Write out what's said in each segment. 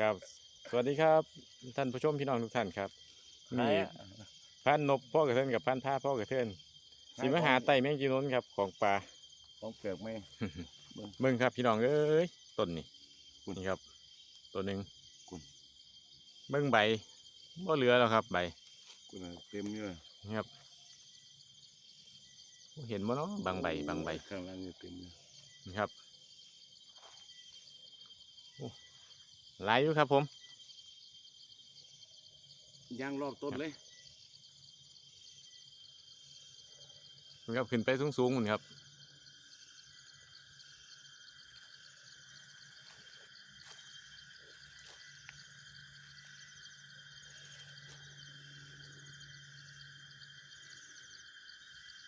ครับ สวัสดีครับ ท่านผู้ชมพี่น้องทุกท่านครับไหนนี่อะพันนบพ่อกระเทินกับพันท่าพ่อกระเทินสิมาหาไต่แมงจีนนครับของปลาของเปลือกไหมเบิ่งครับพี่น้องเอ้ยต้นนี่คุณนี่ครับ ตัวหนึ่งคุณเบิ่งใบบ่เหลือแล้วครับใบกูน่ะเต็มอยู่นี่ครับเห็นบ่เนาะบางใบบางใบข้างล่างนี่เต็มอยู่นี่ครับโอ้ หลายอยู่ครับผมย่างรอบต้นเลยนี่ครับขึ้นไปสูงๆมันครับ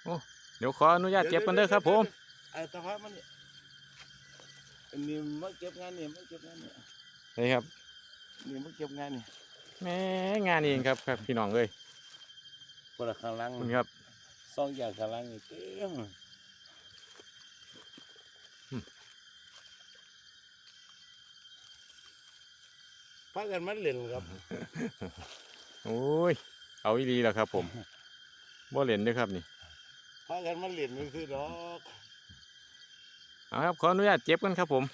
โอ้เดี๋ยวขออนุญาตเก็บกันเด้อครับผมไอ้ตะพัดมัน นี่อันนี้มาเก็บงานนี่มาเก็บงานนี่นี่ครับนี่มาเก็บงานนี่แหม่งานเองครับครับพี่น้องเอ้ยพวกข้างล่างคุณครับสองอย่างข้างล่างนี่เต็มอืมพากันมันเล่นครับ โอ้ย เอาอีดีแล้วครับ ผมบ่เล่นเด้วยครับนี่พากันมันเล่นนี่คือดอก เอาครับขออนุญาตเก็บกันครับผม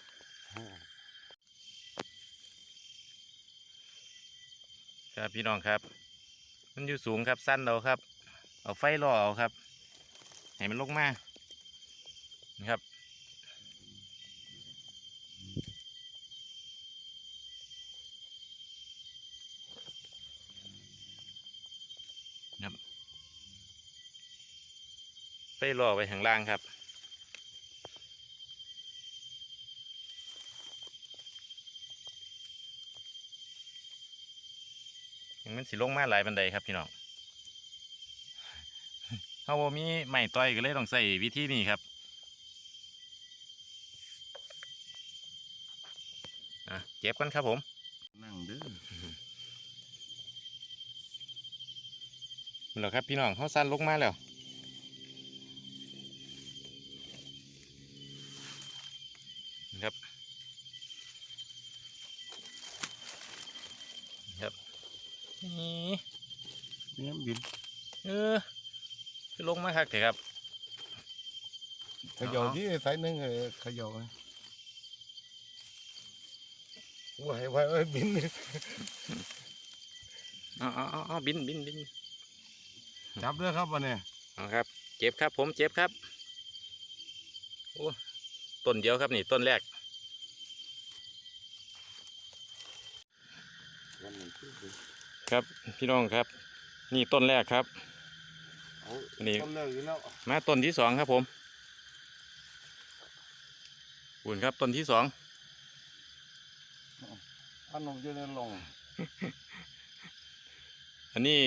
ครับพี่น้องครับ มันอยู่สูงครับสั้นเราครับ เอาไฟล่อเอาครับให้มันลงมานี่ครับครับไฟล่อไปข้างล่างครับ มันสิลงมาหลายบันไดครับพี่น้องเขาบ่มีไม้ต่อยก็เลยต้องใส่วิธีนี้ครับอะเก็บกันครับผม นั่งเด้อนี่แหละครับพี่น้องเขาสั้นลงมาแล้วนี่ครับนี่ครับ นี่เนี่ยบินเออคือลงมาคักเถอะครับเขย่าที่สายหนึงเออเขย่าไว้ไหวไหวไหวบินเอาเอาเอาเอาบินบินบินจับด้วยครับวันนี้เอาครับ เจ็บครับ ผมเจ็บครับโอ้ต้นเดียวครับนี่ต้นแรกวันนี้ ครับพี่น้องครับ นี่ต้นแรกครับเอาอันนี้ต้นเลิกอยู่แล้วมาต้นที่สองครับผมอุ่นครับต้นที่สองอันนมอยู่ในลงอันนี้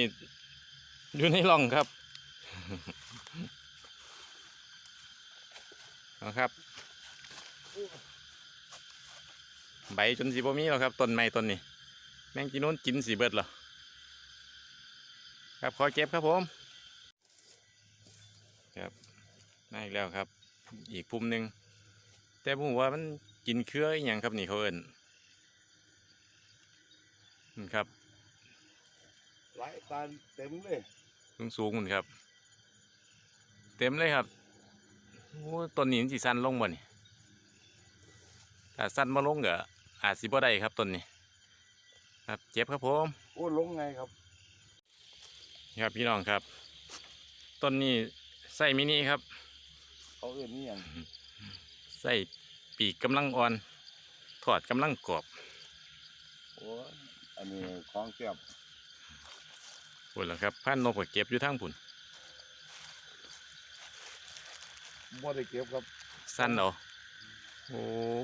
อยู่ในร่องครับเอาครับ ใบจนสีบ่มีแล้วครับต้นไม้ต้นนี้แมงจีนูนกินสีเบิดเหรอ ครับขอเก็บครับผมครับมาอีกแล้วครับ อีกปุ่มหนึ่งแต่ผมว่ามันกินเครืออหย่างครับนี่เขาเอินนี่ครับไหลตาเต็มเลยสูงสูงๆมันครับ เต็มเลยครับโอ้ต้นนี้มันสิสั้นลงบ่นี่ถ้าสั้นมาลงก็อาจสิบ่ได้ครับต้นนี้ ครับเจ็บครับผมโอ้ลงไงครับนี่ ครับพี่น้องครับ ต้นนี้ใส่มินิครับ เขาเอื่นนี่อย่างใส่ปีกกำลังอ่อน ถอดกำลังกรอบโอ้ยอันนี้ของเสียบปุ่นแล้วครับพันนกก็เก็บอยู่ทั้งปุ่นบ่ได้เก็บครับ สั้นเอาโอ้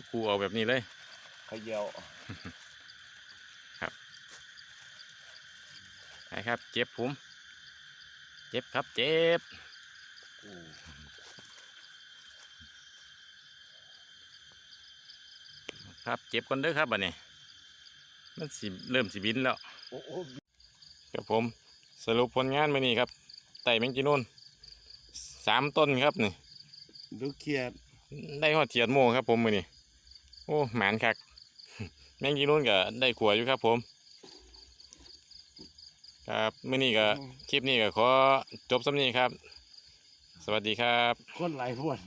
กูเอาแบบนี้เลยเขย่าไปครับ เจ็บผม เจ็บครับเจ็บโอ้ครับเจ็บก่อนเด้อครับบัดนี้มันสิเริ่มสิบินแล้วโอ้โอ้ครับผมสรุปผลงานมานี่ครับไต่แมงจีนูนสามต้นครับนี่ดูเครียดได้หอดเทียนโมครับผมมือนี่โอ้หมานคัก แมงจีนุ่นก็ได้ขัวอยู่ครับผม ครับมื้อนี้ก็คลิปนี้ก็ขอจบสำนี้ครับ สวัสดีครับ คนหลายพวด